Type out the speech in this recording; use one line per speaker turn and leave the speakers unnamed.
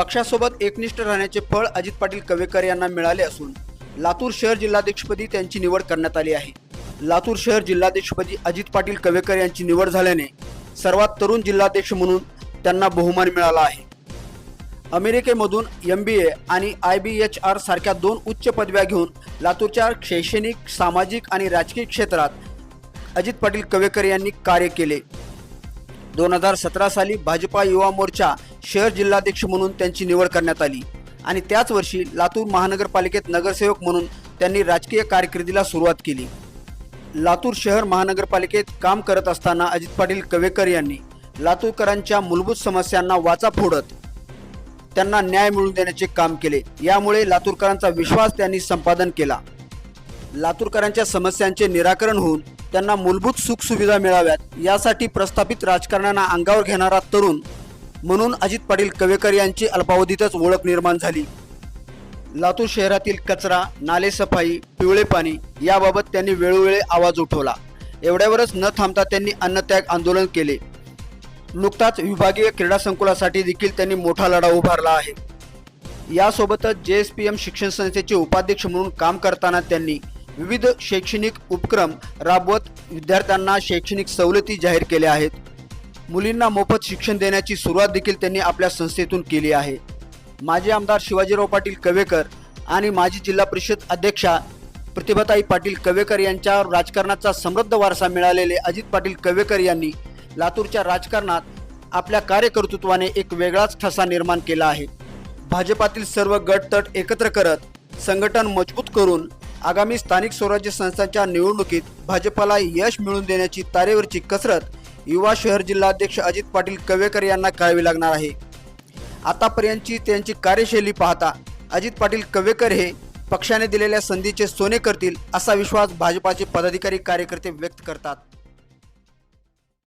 पक्षासोबत एकनिष्ठ राहण्याचे फळ अजित पाटील कवेकर यांना मिळाले असून लातूर शहर जिल्हाध्यक्षपदी त्यांची निवड करण्यात आली आहे. लातूर शहर जिल्हाध्यक्षपदी अजित पाटील कवेकर यांची निवड झाल्याने सर्वात तरुण जिल्हाध्यक्ष म्हणून त्यांना बहुमान मिळाला आहे. अमेरिकेमधून एम बी ए आणि आय बी एच आर सारख्या दोन उच्च पदव्या घेऊन लातूरच्या शैक्षणिक सामाजिक आणि राजकीय क्षेत्रात अजित पाटील कवेकर यांनी कार्य केले. दोन हजार सतरा साली भाजपा युवा मोर्चा शहर जिल्हाध्यक्ष म्हणून त्यांची निवड करण्यात आली. आणि त्याच वर्षी लातूर महानगरपालिकेत नगरसेवक म्हणून त्यांनी राजकीय कारकिर्दीला सुरुवात केली. लातूर शहर महानगरपालिकेत काम करत असताना अजित पाटील कवेकर यांनी लातूरकरांच्या मूलभूत समस्यांना वाचा फोडत त्यांना न्याय मिळवून देण्याचे काम केले. यामुळे लातूरकरांचा विश्वास त्यांनी संपादन केला. लातूरकरांच्या समस्यांचे निराकरण होऊन त्यांना मूलभूत सुखसुविधा मिळाव्यात यासाठी प्रस्थापित राजकारणांना अंगावर घेणारा तरुण म्हणून अजित पाटील कवेकर यांची अल्पावधीतच ओळख निर्माण झाली. लातूर शहरातील कचरा नालेसफाई पिवळे पाणी याबाबत त्यांनी वेळोवेळी आवाज उठवला. एवढ्यावरच न थांबता त्यांनी अन्नत्याग आंदोलन केले. नुकताच विभागीय क्रीडा संकुलासाठी देखील त्यांनी मोठा लढा उभारला आहे. यासोबतच जे एस पी एम शिक्षण संस्थेचे उपाध्यक्ष म्हणून काम करताना त्यांनी विविध शैक्षणिक उपक्रम राबवत विद्यार्थ्यांना शैक्षणिक सवलती जाहीर केल्या आहेत. मुलींना मोफत शिक्षण देण्याची सुरुवात देखील त्यांनी आपल्या संस्थेतून केली आहे. माजी आमदार शिवाजीराव पाटील कवेकर आणि माजी जिल्हा परिषद अध्यक्षा प्रतिभाताई पाटील कवेकर यांच्या राजकारणाचा समृद्ध वारसा मिळालेले अजित पाटील कवेकर यांनी लातूरच्या राजकारणात आपल्या कार्यकर्तृत्वाने एक वेगळाच ठसा निर्माण केला आहे. भाजपातील सर्व गटतट एकत्र करत संघटन मजबूत करून आगामी स्थानिक स्वराज्य संस्थांच्या निवडणुकीत भाजपाला यश मिळवून देण्याची तारेवरची कसरत युवा शहर जिल्हाध्यक्ष अजित पाटील कवेकर यांना करावी लागणार आहे. आतापर्यंतची त्यांची कार्यशैली पाहता अजित पाटील कवेकर हे पक्षाने दिलेल्या संधीचे सोने करतील असा विश्वास भाजपाचे पदाधिकारी कार्यकर्ते व्यक्त करतात.